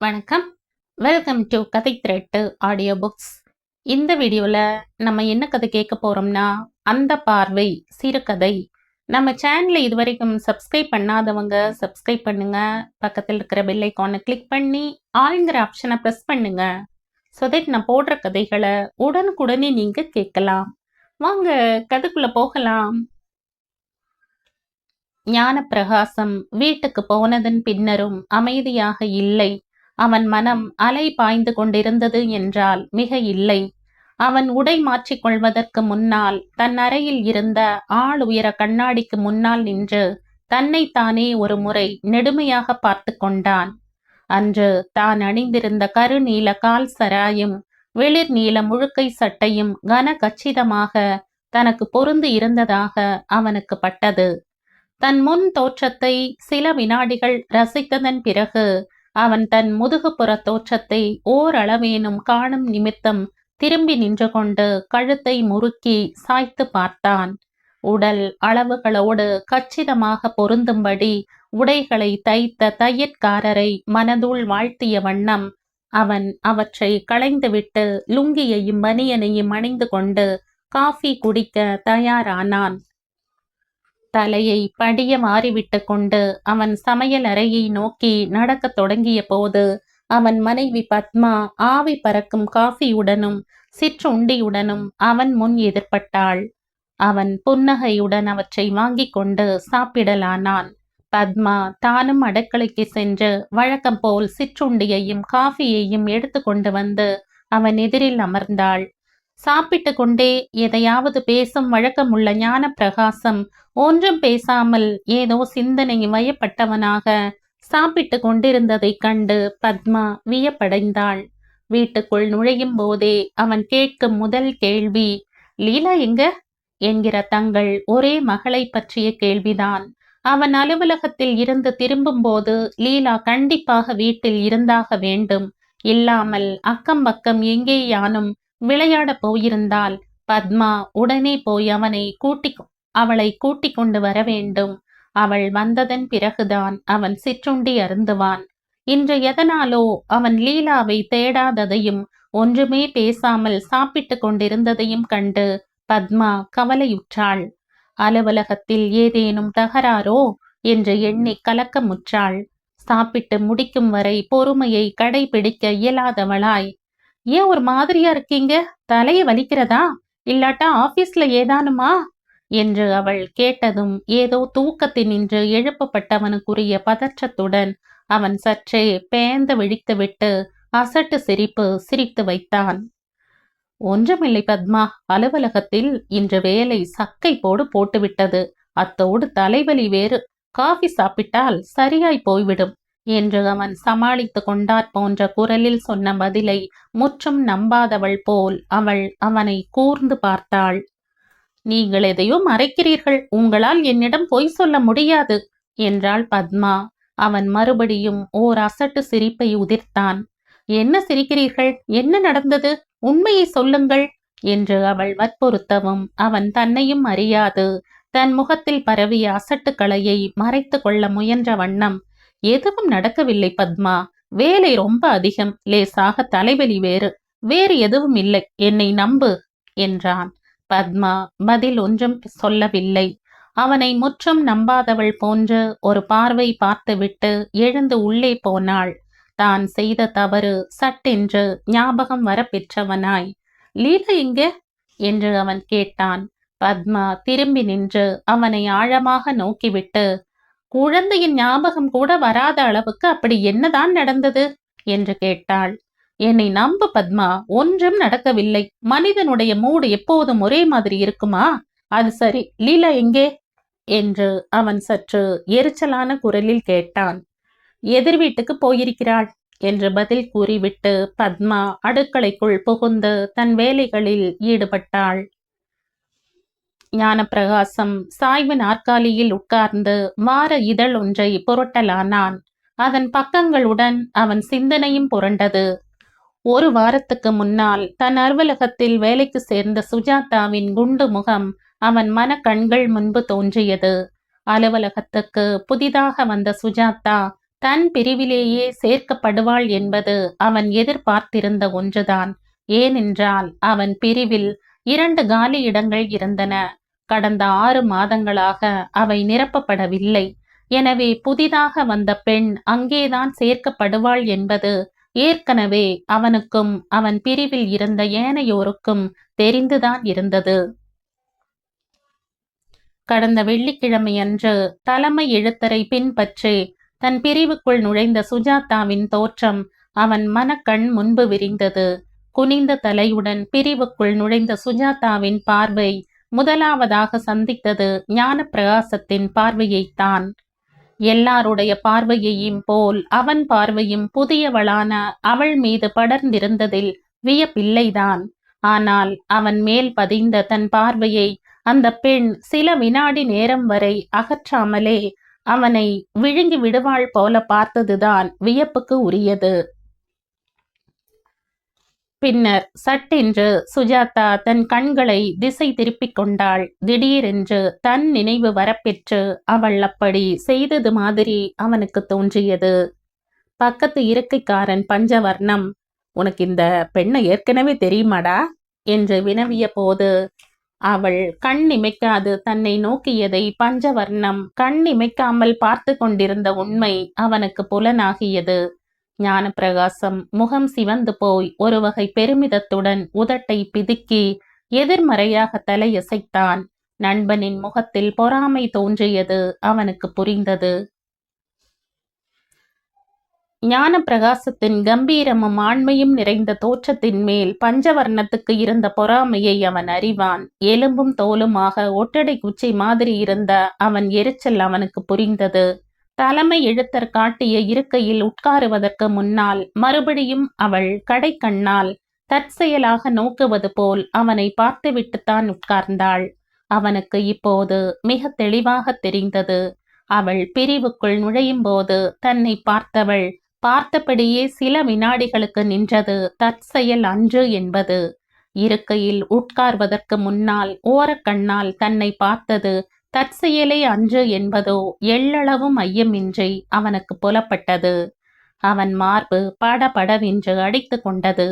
வணக்கம். Welcome to கதை திரட்டு audio books இந்த வீடியோவில் நம்ம என்ன கதை கேட்க போகிறோம்னா அந்த பார்வை சிறுகதை. நம்ம சேனலை இது வரைக்கும் சப்ஸ்கிரைப் பண்ணாதவங்க சப்ஸ்கிரைப் பண்ணுங்க. பக்கத்தில் இருக்கிற பெல் ஐக்கானை கிளிக் பண்ணி ஆளுங்கிற ஆப்ஷனை ப்ரெஸ் பண்ணுங்க. ஸோ தட் நான் போடுற கதைகளை உடனுக்குடனே நீங்கள் கேட்கலாம். வாங்க கதைக்குள்ள போகலாம். ஞானப்பிரகாசம் வீட்டுக்கு போனதன் பின்னரும் அமைதியாக இல்லை. அவன் மனம் அலை பாய்ந்து கொண்டிருந்தது என்றால் மிக இல்லை. அவன் உடை மாற்றிக்கொள்வதற்கு முன்னால் தன் அறையில் இருந்த ஆள் உயர கண்ணாடிக்கு முன்னால் நின்று தன்னைத்தானே ஒரு முறை நெடுமையாக பார்த்து கொண்டான். அன்று தான் அணிந்திருந்த கருநீல கால் சராயும் வெளிர் நீல முழுக்கை சட்டையும் கன கச்சிதமாக தனக்கு பொருந்து இருந்ததாக அவனுக்கு பட்டது. தன் முன் தோற்றத்தை சில வினாடிகள் ரசித்ததன் பிறகு அவன் தன் முதுகுப்புற தோற்றத்தை ஓரளவேனும் காணும் நிமித்தம் திரும்பி நின்று கொண்டு கழுத்தை முறுக்கி சாய்த்து பார்த்தான். உடல் அளவுகளோடு கச்சிதமாக பொருந்தும்படி உடைகளை தைத்த தையற்காரரை மனதுள் வாழ்த்திய வண்ணம் அவன் அவற்றை களைந்துவிட்டு லுங்கியையும் பனியனையும் அணிந்து கொண்டு காஃபி குடிக்க தயாரானான். தலையை படிய மாறிவிட்டு கொண்டு அவன் சமையல் அறையை நோக்கி நடக்கத் தொடங்கிய போது அவன் மனைவி பத்மா ஆவி பறக்கும் காஃபியுடனும் சிற்றுண்டியுடனும் அவன் முன் எதிர்பட்டாள். அவன் புன்னகையுடன் அவற்றை வாங்கிக் கொண்டு சாப்பிடலானான். பத்மா தானும் அடுக்கலைக்கு சென்று வழக்கம் போல் சிற்றுண்டியையும் காஃபியையும் எடுத்து கொண்டு வந்து அவன் எதிரில் அமர்ந்தாள். சாப்பிட்டு கொண்டே எதையாவது பேசும் வழக்கமுள்ள ஞான பிரகாசம் ஒன்றும் பேசாமல் ஏதோ சிந்தனை வயப்பட்டவனாக சாப்பிட்டு கொண்டிருந்ததைக் கண்டு பத்மா வியப்படைந்தாள். வீட்டுக்குள் நுழையும் போதே அவன் கேட்கும் முதல் கேள்வி லீலா எங்க? என்கிற தங்கள் ஒரே மகளை பற்றிய கேள்விதான். அவன் அலுவலகத்தில் இருந்து திரும்பும் போது லீலா கண்டிப்பாக வீட்டில் இருந்தாக வேண்டும். இல்லாமல் அக்கம் பக்கம் எங்கேயானும் விளையாடப் போயிருந்தால் பத்மா உடனே போய் அவனை கூட்டிக் அவளை கூட்டிக் கொண்டு வர வேண்டும். அவள் வந்ததன் பிறகுதான் அவன் சிற்றுண்டி அருந்துவான். இன்று எதனாலோ அவன் லீலாவை தேடாததையும் ஒன்றுமே பேசாமல் சாப்பிட்டு கொண்டிருந்ததையும் கண்டு பத்மா கவலையுற்றாள். அலுவலகத்தில் ஏதேனும் தகராறோ? என்று எண்ணி கலக்கமுற்றாள். சாப்பிட்டு முடிக்கும் வரை பொறுமையை கடைபிடிக்க இயலாதவளாய் ஏன் ஒரு மாதிரியா இருக்கீங்க? தலையை வலிக்கிறதா? இல்லாட்டா ஆபீஸ்ல ஏதானுமா? என்று அவள் கேட்டதும் ஏதோ தூக்கத்தினின்று எழுப்பப்பட்டவனுக்குரிய பதற்றத்துடன் அவன் சற்றே பேந்த விழித்துவிட்டு அசட்டு சிரிப்பு சிரித்து வைத்தான். ஒன்றுமில்லை பத்மா. அலுவலகத்தில் இன்று வேலை சக்கை போடு போட்டுவிட்டது. அத்தோடு தலைவலி வேறு. காஃபி சாப்பிட்டால் சரியாய் போய்விடும். என்று அவன் சமாளித்து கொண்டாற் போன்ற குரலில் சொன்ன பதிலை முற்றும் நம்பாதவள் போல் அவள் அவனை கூர்ந்து பார்த்தாள். நீங்கள் எதையோ மறைக்கிறீர்கள். உங்களால் என்னிடம் பொய் சொல்ல முடியாது என்றாள் பத்மா. அவன் மறுபடியும் ஓர் அசட்டு சிரிப்பை உதிர்த்தான். என்ன சிரிக்கிறீர்கள்? என்ன நடந்தது? உண்மையை சொல்லுங்கள் என்று அவள் வற்புறுத்தவும் அவன் தன்னையும் அறியாது. தன் முகத்தில் பரவிய அசட்டுக்களையை மறைத்து கொள்ள முயன்ற வண்ணம் எதுவும் நடக்கவில்லை பத்மா. வேலை ரொம்ப அதிகம். லேசாக தலைவலி வேறு. வேறு எதுவும் இல்லை. என்னை நம்பு என்றான். பத்மா பதில் ஒன்றும் சொல்லவில்லை. அவனை முற்றும் நம்பாதவள் போன்று ஒரு பார்வை பார்த்துவிட்டு எழுந்து உள்ளே போனாள். தான் செய்த தவறு சட்டென்று ஞாபகம் வர பெற்றவனாய் லீலா எங்கே? என்று அவன் கேட்டான். பத்மா திரும்பி நின்று அவனை ஆழமாக நோக்கிவிட்டு குழந்தையின் ஞாபகம் கூட வராத அளவுக்கு அப்படி என்னதான் நடந்தது? என்று கேட்டாள். என்னை நம்பு பத்மா. ஒன்றும் நடக்கவில்லை. மனிதனுடைய மூடு எப்போதும் ஒரே மாதிரி இருக்குமா? அது சரி. லீலா எங்கே? என்று அவன் சற்று எரிச்சலான குரலில் கேட்டான். எதிர் வீட்டுக்கு போயிருக்கிறாள் என்று பதில் கூறிவிட்டு பத்மா அடுக்களைக்குள் புகுந்து தன் வேலைகளில் ஈடுபட்டாள். ஞானப்பிரகாசம் சாய்வு நாற்காலியில் உட்கார்ந்து வார இதழ் ஒன்றை புரட்டலானான். அதன் பக்கங்களுடன் அவன் சிந்தனையும் புரண்டது. ஒரு வாரத்துக்கு முன்னால் தன் அலுவலகத்தில் வேலைக்கு சேர்ந்த சுஜாதாவின் குண்டு முகம் அவன் மன கண்கள் முன்பு தோன்றியது. அலுவலகத்துக்கு புதிதாக வந்த சுஜாதா தன் பிரிவிலேயே சேர்க்கப்படுவாள் என்பது அவன் எதிர்பார்த்திருந்த ஒன்றுதான். ஏனென்றால் அவன் பிரிவில் இரண்டு காலி இடங்கள் இருந்தன. கடந்த ஆறு மாதங்களாக அவை நிரப்பப்படவில்லை. எனவே புதிதாக வந்த பெண் அங்கேதான் சேர்க்கப்படுவாள் என்பது ஏற்கனவே அவனுக்கும் அவன் பிரிவில் இருந்த ஏனையோருக்கும் தெரிந்துதான் இருந்தது. கடந்த வெள்ளிக்கிழமையன்று தலைமை எழுத்தரை பின்பற்றி தன் பிரிவுக்குள் நுழைந்த சுஜாதாவின் தோற்றம் அவன் மனக்கண் முன்பு விரிந்தது. குனிந்த தலையுடன் பிரிவுக்குள் நுழைந்த சுஜாதாவின் பார்வை முதலாவதாக சந்தித்தது ஞான பிரகாசத்தின் பார்வையைத்தான். எல்லாருடைய பார்வையையும் போல் அவன் பார்வையும் புதியவளான அவள் மீது படர்ந்திருந்ததில் வியப்பில்லைதான். ஆனால் அவன் மேல் பதிந்த தன் பார்வையை அந்த பெண் சில வினாடி நேரம் வரை அகற்றாமலே அவனை விழுங்கி விடுவாள் போல பார்த்ததுதான் வியப்புக்கு உரியது. பின்னர் சட்டென்று சுஜாதா தன் கண்களை திசை திருப்பிக் கொண்டாள். திடீரென்று தன் நினைவு வரப்பெற்று அவள் அப்படி செய்தது மாதிரி அவனுக்கு தோன்றியது. பக்கத்து இருக்கைக்காரன் பஞ்சவர்ணம் உனக்கு இந்த பெண்ணை ஏற்கனவே தெரியுமாடா? என்று வினவிய போது அவள் கண் இமைக்காது தன்னை நோக்கியதை பஞ்சவர்ணம் கண் இமைக்காமல் பார்த்து கொண்டிருந்த உண்மை அவனுக்கு புலனாகியது. ஞான பிரகாசம் முகம் சிவந்து போய் ஒரு வகை பெருமிதத்துடன் உதட்டை பிதுக்கி எதிர்மறையாக தலையசைத்தான். நண்பனின் முகத்தில் பொறாமை தோன்றியது அவனுக்கு புரிந்தது. ஞான பிரகாசத்தின் கம்பீரமும் ஆண்மையும் நிறைந்த தோற்றத்தின் மேல் பஞ்சவர்ணத்துக்கு இருந்த பொறாமையை அவன் அறிவான். எலும்பும் தோலுமாக ஒட்டடை குச்சி மாதிரி இருந்த அவன் எரிச்சல் அவனுக்கு புரிந்தது. தலைமை எழுத்தர் காட்டிய இருக்கையில் உட்காருவதற்கு முன்னால் மறுபடியும் அவள் கடை கண்ணால் தற்செயலாக நோக்குவது போல் அவனை பார்த்துவிட்டுத்தான் உட்கார்ந்தாள். அவனுக்கு இப்போது மிக தெளிவாக தெரிந்தது. அவள் பிரிவுக்குள் நுழையும் போது தன்னை பார்த்தவள் பார்த்தபடியே சில வினாடிகளுக்கு நின்றது தற்செயல் அன்று என்பது. இருக்கையில் உட்கார்வதற்கு முன்னால் ஓரக்கண்ணால் தன்னை பார்த்தது தற்செயலே அன்று என்பதோ எள்ளளவும் ஐயமின்றி அவனுக்கு புலப்பட்டது. அவன் மார்பு படபடவென்று அடித்து கொண்டது.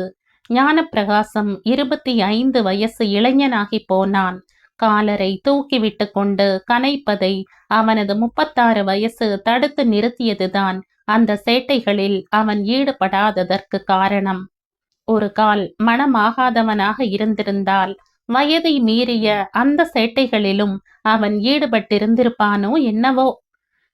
ஞானப்பிரகாசம் இருபத்தி ஐந்து வயசு இளைஞனாகி போனான். காலரை தூக்கிவிட்டு கொண்டு கனைப்பதை அவனது முப்பத்தாறு வயசு தடுத்து நிறுத்தியதுதான் அந்த சேட்டைகளில் அவன் ஈடுபடாததற்கு காரணம். ஒரு கால் மனமாகாதவனாக இருந்திருந்தால் வயதை மீறிய அந்த சேட்டைகளிலும் அவன் ஈடுபட்டிருந்திருப்பானோ என்னவோ?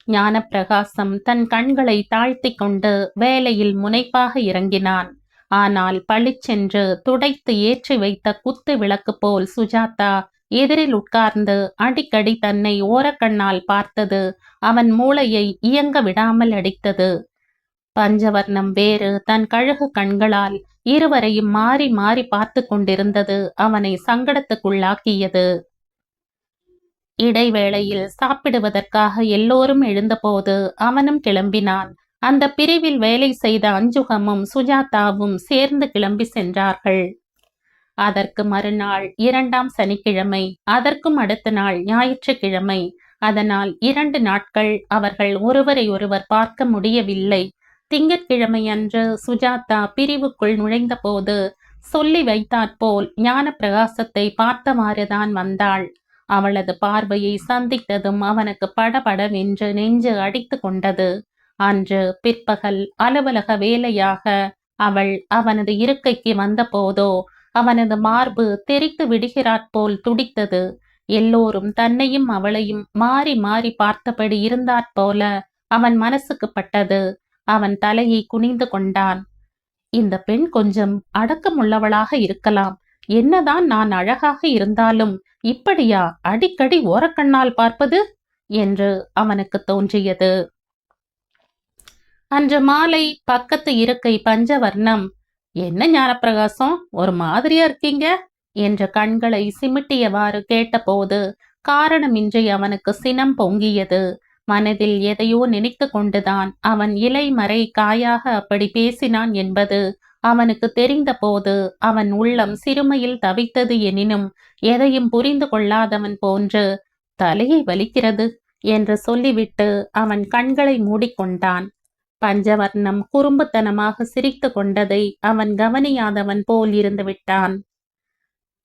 ஞானப்பிரகாசம் தன் கண்களை தாழ்த்தி கொண்டு வேலையில் முனைப்பாக இறங்கினான். ஆனால் பளிச்சென்று துடைத்து ஏற்றி வைத்த குத்து விளக்கு போல் சுஜாதா எதிரில் உட்கார்ந்து அடிக்கடி தன்னை ஓரக்கண்ணால் பார்த்தது. அவன் மூளையை இயங்க விடாமல் அடித்தது. பஞ்சவர்ணம் வேறு தன் கழகு கண்களால் இருவரையும் மாறி மாறி பார்த்து கொண்டிருந்தது அவனை சங்கடத்துக்குள்ளாக்கியது. இடைவேளையில் சாப்பிடுவதற்காக எல்லோரும் எழுந்தபோது அவனும் கிளம்பினான். அந்த பிரிவில் வேலை செய்த அஞ்சுகமும் சுஜாதாவும் சேர்ந்து கிளம்பி சென்றார்கள். அதற்கு மறுநாள் இரண்டாம் சனிக்கிழமை அதற்கும் அடுத்த நாள் ஞாயிற்றுக்கிழமை. அதனால் இரண்டு நாட்கள் அவர்கள் ஒருவரை ஒருவர் பார்க்க முடியவில்லை. திங்கட்கிழமையன்று சுஜாதா பிரிவுக்குள் நுழைந்தபோது சொல்லி வைத்தாற்போல் ஞான பிரகாசத்தை பார்த்தவாறுதான் வந்தாள். அவளது பார்வையை சந்தித்ததும் அவனுக்கு படபடவென்று நெஞ்சு அடித்து கொண்டது. அன்று பிற்பகல் அலுவலக வேலையாக அவள் அவனது இருக்கைக்கு வந்தபோதோ அவனது மார்பு தெரித்து விடுகிறாற்போல் துடித்தது. எல்லோரும் தன்னையும் அவளையும் மாறி மாறி பார்த்தபடி இருந்தாற்போல அவன் மனசுக்கு பட்டது. அவன் தலையை குனிந்து கொண்டான். இந்த பெண் கொஞ்சம் அடக்கமுள்ளவளாக இருக்கலாம். என்னதான் நான் அழகாக இருந்தாலும் இப்படியா அடிக்கடி ஓரக்கண்ணால் பார்ப்பது? என்று அவனுக்கு தோன்றியது. அன்று மாலை பக்கத்து இருக்கை பஞ்சவர்ணம் என்ன ஞானப்பிரகாசம்? ஒரு மாதிரியா இருக்கீங்க? என்ற கண்களை சிமிட்டியவாறு கேட்டபோது காரணமின்றி அவனுக்கு சினம் பொங்கியது. மனதில் எதையோ நினைத்து கொண்டுதான் அவன் இலை மறை காயாக அப்படி பேசினான் என்பது அவனுக்கு தெரிந்தபோது அவன் உள்ளம் சிறுமையில் தவித்தது எனினும் எதையும் புரிந்து கொள்ளாதவன் போன்று தலையை வலிக்கிறது? என்று சொல்லிவிட்டு அவன் கண்களை மூடிக்கொண்டான். பஞ்சவர்ணம் குறும்புத்தனமாக சிரித்து கொண்டதை அவன் கவனியாதவன் போல் இருந்து விட்டான்.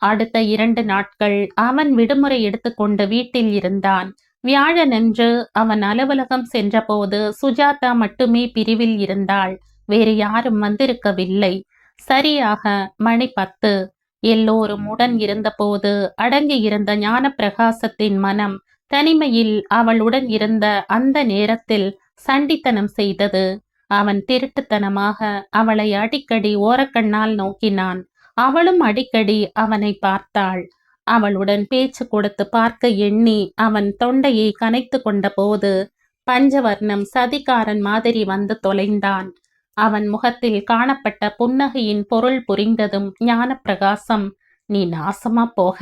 அடுத்த இரண்டு நாட்கள் அவன் விடுமுறை எடுத்துக்கொண்டு வீட்டில் இருந்தான். வியாழனன்று அவன் அலுவலகம் சென்றபோது சுஜாதா மட்டுமே பிரிவில் இருந்தாள். வேறு யாரும் வந்திருக்கவில்லை. சரியாக மணி பத்து. எல்லோரும் உடன் இருந்தபோது அடங்கியிருந்த ஞான பிரகாசத்தின் மனம் தனிமையில் அவளுடன் இருந்த அந்த நேரத்தில் சண்டித்தனம் செய்தது. அவன் திருட்டுத்தனமாக அவளை அடிக்கடி ஓரக்கண்ணால் நோக்கினான். அவளும் அடிக்கடி அவனை பார்த்தாள். அவளுடன் பேச்சு கொடுத்து பார்க்க எண்ணி அவன் தொண்டையை கனைத்து கொண்ட போது பஞ்சவர்ணம் சதிகாரன் மாதிரி வந்து தொலைந்தான். அவன் முகத்தில் காணப்பட்ட புன்னகையின் பொருள் புரிந்ததும் ஞானப்பிரகாசம் நீ நாசமா போக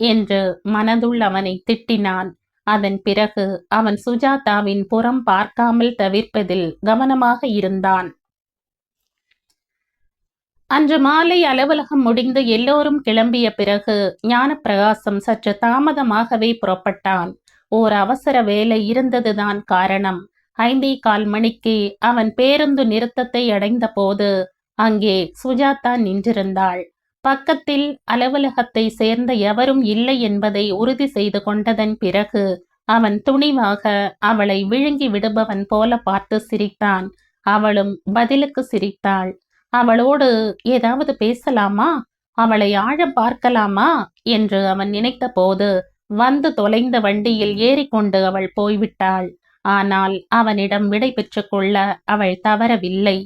என்று மனதுள் அவனை திட்டினான். அதன் பிறகு அவன் சுஜாதாவின் புறம் பார்க்காமல் தவிர்ப்பதில் கவனமாக இருந்தான். அன்று மாலை அலுவலகம் முடிந்து எல்லோரும் கிளம்பிய பிறகு ஞானப்பிரகாசம் சற்று தாமதமாகவே புறப்பட்டான். ஓர் அவசர வேலை இருந்ததுதான் காரணம். ஐந்தே கால் மணிக்கு அவன் பேருந்து நிறுத்தத்தை அடைந்த போது அங்கே சுஜாதா நின்றிருந்தாள். பக்கத்தில் அலுவலகத்தை சேர்ந்த எவரும் இல்லை என்பதை உறுதி செய்து கொண்டதன் பிறகு அவன் துணிவாக அவளை விழுங்கி விடுபவன் போல பார்த்து சிரித்தான். அவளும் பதிலுக்கு சிரித்தாள். அவளோடு ஏதாவது பேசலாமா? அவளை ஆழம் பார்க்கலாமா? என்று அவன் நினைத்த போது வந்து தொலைந்த வண்டியில் ஏறிக்கொண்டு அவள் போய்விட்டாள். ஆனால் அவனிடம் விடை பெற்றுக்கொள்ள அவள் தவறவில்லை.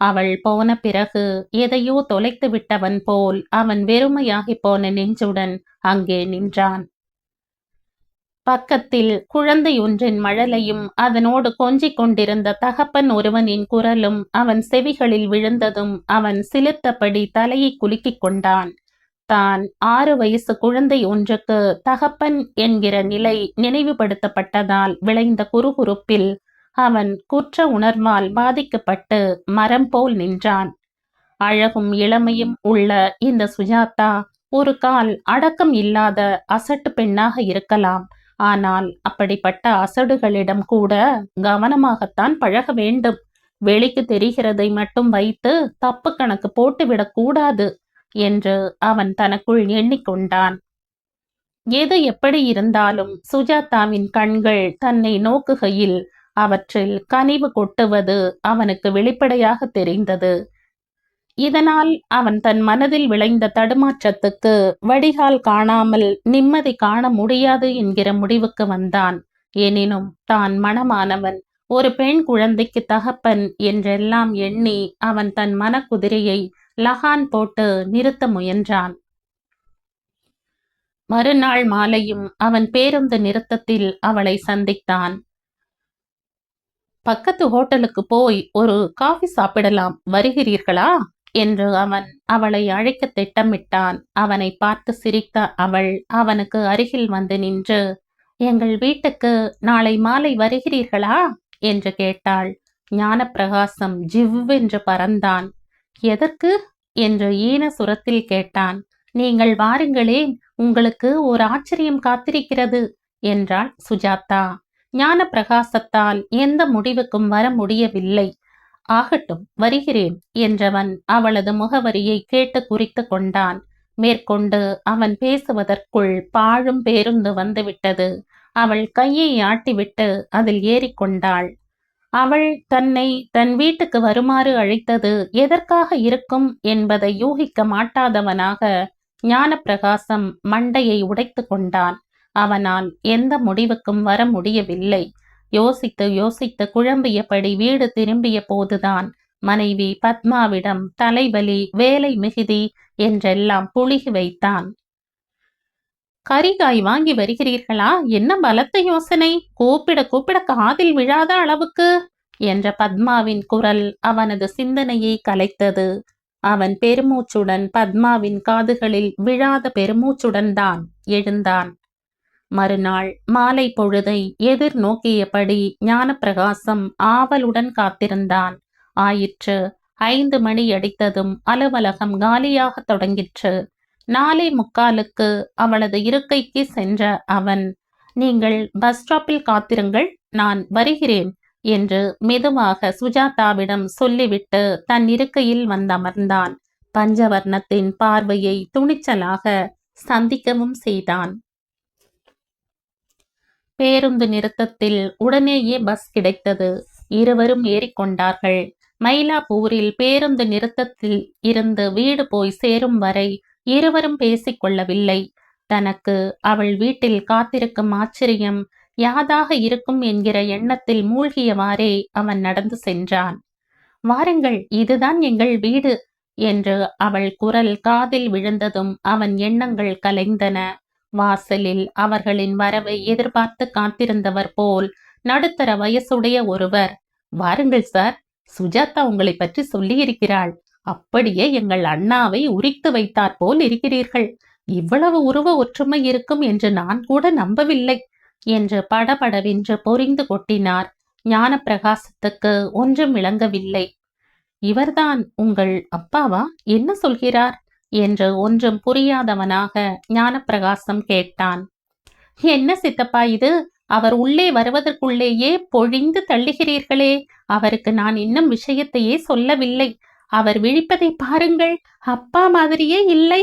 அவள் போன பிறகு எதையோ தொலைத்து விட்டவன் போல் அவன் வெறுமையாகி போன நெஞ்சுடன் அங்கே நின்றான். பக்கத்தில் குழந்தை ஒன்றின் மழலையும் அதனோடு கொஞ்சிக் கொண்டிருந்த தகப்பன் ஒருவனின் குரலும் அவன் செவிகளில் விழுந்ததும் அவன் சிலிர்த்தபடி தலையை குலுக்கிக் கொண்டான். தான் ஆறு வயசு குழந்தை ஒன்றுக்கு தகப்பன் என்கிற நிலை நினைவுபடுத்தப்பட்டதால் விளைந்த குறுகுறுப்பில் அவன் குற்ற உணர்வால் பாதிக்கப்பட்டு மரம் போல் நின்றான். அழகும் இளமையும் உள்ள இந்த சுஜாதா ஒரு கால் அடக்கம் இல்லாத அசட்டு பெண்ணாக இருக்கலாம். ஆனால் அப்படிப்பட்ட அசடுகளிடம் கூட கவனமாகத்தான் பழக வேண்டும். வெளிக்கு தெரிகிறதை மட்டும் வைத்து தப்பு கணக்கு போட்டுவிடக் கூடாது என்று அவன் தனக்குள் எண்ணிக்கொண்டான். எது எப்படி இருந்தாலும் சுஜாதாவின் கண்கள் தன்னை நோக்குகையில் அவற்றில் கனிவு கொட்டுவது அவனுக்கு வெளிப்படையாக தெரிந்தது. இதனால் அவன் தன் மனதில் விளைந்த தடுமாற்றத்துக்கு வடிகால் காணாமல் நிம்மதி காண முடியாது என்கிற முடிவுக்கு வந்தான். எனினும் தான் மனமானவன் ஒரு பெண் குழந்தைக்கு தகப்பன் என்றெல்லாம் எண்ணி அவன் தன் மனக்குதிரையை லகான் போட்டு நிறுத்த முயன்றான். மறுநாள் மாலையும் அவன் பேருந்து நிறுத்தத்தில் அவளை சந்தித்தான். பக்கத்து ஹோட்டலுக்கு போய் ஒரு காஃபி சாப்பிடலாம். வருகிறீர்களா? என்று அவன் அவளை அழைக்க திட்டமிட்டான். அவனை பார்த்து சிரித்த அவள் அவனுக்கு அருகில் வந்து நின்று எங்கள் வீட்டுக்கு நாளை மாலை வருகிறீர்களா? என்று கேட்டாள். ஞானப்பிரகாசம் ஜிவ்வென்று பறந்தான். எதற்கு? என்று ஈன சுரத்தில் கேட்டான். நீங்கள் வாருங்களேன் உங்களுக்கு ஒரு ஆச்சரியம் காத்திருக்கிறது என்றாள் சுஜாதா. ஞான பிரகாசத்தால் எந்த முடிவுக்கும் வர முடியவில்லை. ஆகட்டும் வருகிறேன் என்றவன் அவளது முகவரியை கேட்டு குறித்து கொண்டான். மேற்கொண்டு அவன் பேசுவதற்குள் பாழும் பேருந்து வந்துவிட்டது. அவள் கையை ஆட்டிவிட்டு அதில் ஏறிக்கொண்டாள். அவள் தன்னை தன் வீட்டுக்கு வருமாறு அழைத்தது எதற்காக இருக்கும் என்பதை யூகிக்க மாட்டாதவனாக ஞானப்பிரகாசம் மண்டையை உடைத்து கொண்டான். அவனால் எந்த முடிவுக்கும் வர முடியவில்லை. யோசித்து யோசித்து குழம்பியபடி வீடு திரும்பிய போதுதான். மனைவி பத்மாவிடம் தலைவலி வேலை மிகுதி என்றெல்லாம் புழுகி வைத்தான். கரிகாய் வாங்கி வருகிறீர்களா? என்ன பலத்த யோசனை? கூப்பிட கூப்பிட காதில் விழாத அளவுக்கு என்ற பத்மாவின் குரல் அவனது சிந்தனையை கலைத்தது. அவன் பெருமூச்சுடன் பத்மாவின் காதுகளில் விழாத பெருமூச்சுடன் தான் எழுந்தான். மறுநாள் மாலை பொழுதை எதிர் நோக்கியபடி ஞானப்பிரகாசம் ஆவலுடன் காத்திருந்தான். ஆயிற்று ஐந்து மணி அடித்ததும் அலுவலகம் காலியாக தொடங்கிற்று. நாளை முக்காலுக்கு அவளது இருக்கைக்கு சென்ற அவன் நீங்கள் பஸ் ஸ்டாப்பில் காத்திருங்கள் நான் வருகிறேன் என்று மெதுவாக சுஜாதாவிடம் சொல்லிவிட்டு தன் இருக்கையில் வந்தமர்ந்தான். பஞ்சவர்ணத்தின் பார்வையை துணிச்சலாக சந்திக்கவும் செய்தான். பேருந்து நிறுத்தத்தில் உடனேயே பஸ் கிடைத்தது. இருவரும் ஏறிக்கொண்டார்கள். மயிலாப்பூரில் பேருந்து நிறுத்தத்தில் இருந்து வீடு போய் சேரும் வரை இருவரும் பேசிக்கொள்ளவில்லை தனக்கு அவள் வீட்டில் காத்திருக்கும் ஆச்சரியம் யாதாக இருக்கும் என்கிற எண்ணத்தில் மூழ்கியவாறே அவன் நடந்து சென்றான். வாருங்கள் இதுதான் எங்கள் வீடு என்று அவள் குரல் காதில் விழுந்ததும் அவன் எண்ணங்கள் கலைந்தன. வாசலில் அவர்களின் வரவை எதிர்பார்த்து காத்திருந்தவர் போல் நடுத்தர வயசுடைய ஒருவர் வாருங்கள் சார் சுஜாதா உங்களை பற்றி சொல்லியிருக்கிறாள். அப்படியே எங்கள் அண்ணாவை உரித்து வைத்தாற் போல் இருக்கிறீர்கள். இவ்வளவு உருவ ஒற்றுமை இருக்கும் என்று நான் கூட நம்பவில்லை என்று படபடவென்று பொறிந்து கொட்டினார் ஞான பிரகாசத்துக்கு ஒன்றும் விளங்கவில்லை. இவர்தான் உங்கள் அப்பாவா? என்ன சொல்கிறார்? என்று ஒன்றும் புரியாதவனாக ஞானப்பிரகாசம் கேட்டான். என்ன சித்தப்பா இது? அவர் உள்ளே வருவதற்குள்ளேயே பொழிந்து தள்ளுகிறீர்களே. அவருக்கு நான் இன்னும் விஷயத்தையே சொல்லவில்லை. அவர் விழிப்பதை பாருங்கள். அப்பா மாதிரியே இல்லை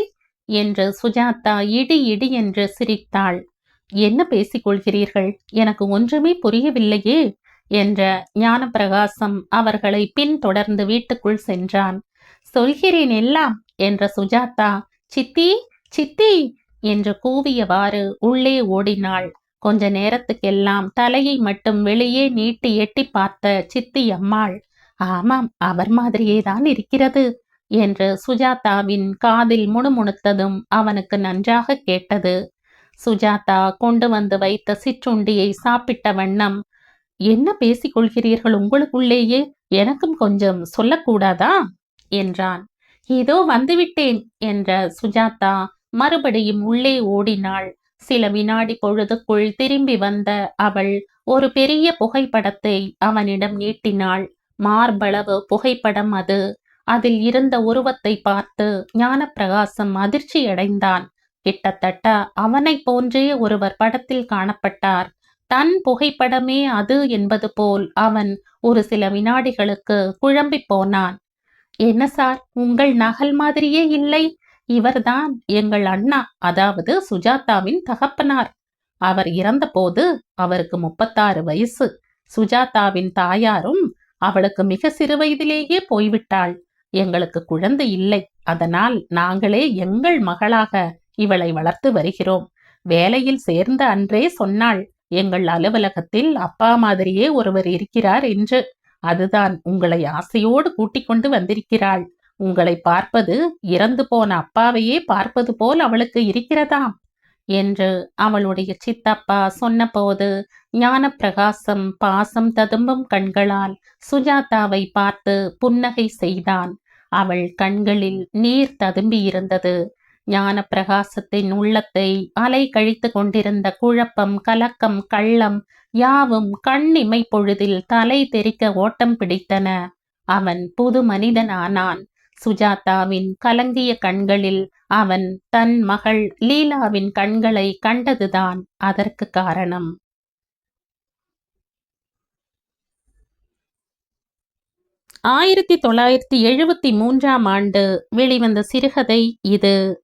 என்று சுஜாதா இடி இடி என்று சிரித்தாள். என்ன பேசிக்கொள்கிறீர்கள் எனக்கு ஒன்றுமே புரியவில்லையே என்ற ஞானப்பிரகாசம் அவர்களை பின்தொடர்ந்து வீட்டுக்குள் சென்றான். சொல்கிறேன் எல்லாம். என்ற சுஜாதா சித்தி சித்தி என்று கூவியவாறு உள்ளே ஓடினாள். கொஞ்ச நேரத்துக்கெல்லாம் தலையை மட்டும் வெளியே நீட்டி எட்டி பார்த்த சித்தி அம்மாள் ஆமாம் அவர் மாதிரியேதான் இருக்கிறது என்று சுஜாதாவின் காதில் முணுமுணுத்ததும் அவனுக்கு நன்றாக கேட்டது. சுஜாதா கொண்டு வந்து வைத்த சிற்றுண்டியை சாப்பிட்ட வண்ணம் என்ன பேசிக்கொள்கிறீர்கள் உங்களுக்குள்ளேயே? எனக்கும் கொஞ்சம் சொல்லக்கூடாதா? என்றான். இதோ வந்துவிட்டேன் என்ற சுஜாதா மறுபடியும் உள்ளே ஓடினாள். சில வினாடி பொழுதுக்குள் திரும்பி வந்த அவள் ஒரு பெரிய புகைப்படத்தை அவனிடம் நீட்டினாள். மார்பளவு புகைப்படம் அது. அதில் இருந்த உருவத்தை பார்த்து ஞானப்பிரகாசம் அதிர்ச்சியடைந்தான். கிட்டத்தட்ட அவனைப் போன்றே ஒருவர் படத்தில் காணப்பட்டார். தன் புகைப்படமே அது என்பது போல் அவன் ஒரு சில வினாடிகளுக்கு குழம்பி போனான். என்ன சார்? உங்கள் நகல் மாதிரியே இல்லை. இவர்தான் எங்கள் அண்ணா அதாவது சுஜாதாவின் தகப்பனார். அவர் இறந்தபோது அவருக்கு முப்பத்தாறு வயசு. சுஜாதாவின் தாயாரும் அவளுக்கு மிக சிறு வயதிலேயே போய்விட்டாள். எங்களுக்கு குழந்தை இல்லை. அதனால் நாங்களே எங்கள் மகளாக இவளை வளர்த்து வருகிறோம். வேலையில் சேர்ந்த அன்றே சொன்னாள் எங்கள் அலுவலகத்தில் அப்பா மாதிரியே ஒருவர் இருக்கிறார் என்று. அதுதான் உங்களை ஆசையோடு கூட்டிக் கொண்டு வந்திருக்கிறாள். உங்களை பார்ப்பது இறந்து போன அப்பாவையே பார்ப்பது போல் அவளுக்கு இருக்கிறதாம் என்று அவளுடைய சித்தப்பா சொன்னபோது ஞானப்பிரகாசம் பாசம் ததும்பும் கண்களால் சுஜாதாவை பார்த்து புன்னகை செய்தான். அவள் கண்களில் நீர் ததும்பியிருந்தது. ஞான பிரகாசத்தின் உள்ளத்தை அலை கழித்து கொண்டிருந்த குழப்பம் கலக்கம் கள்ளம் யாவும் கண்ணிமை பொழுதில் தலை தெரிக்க ஓட்டம் பிடித்தன. அவன் புது மனிதனானான். சுஜாதாவின் கலங்கிய கண்களில் அவன் தன் மகள் லீலாவின் கண்களை கண்டதுதான் அதற்கு காரணம். ஆயிரத்தி தொள்ளாயிரத்தி எழுபத்தி மூன்றாம் ஆண்டு வெளிவந்த சிறுகதை இது.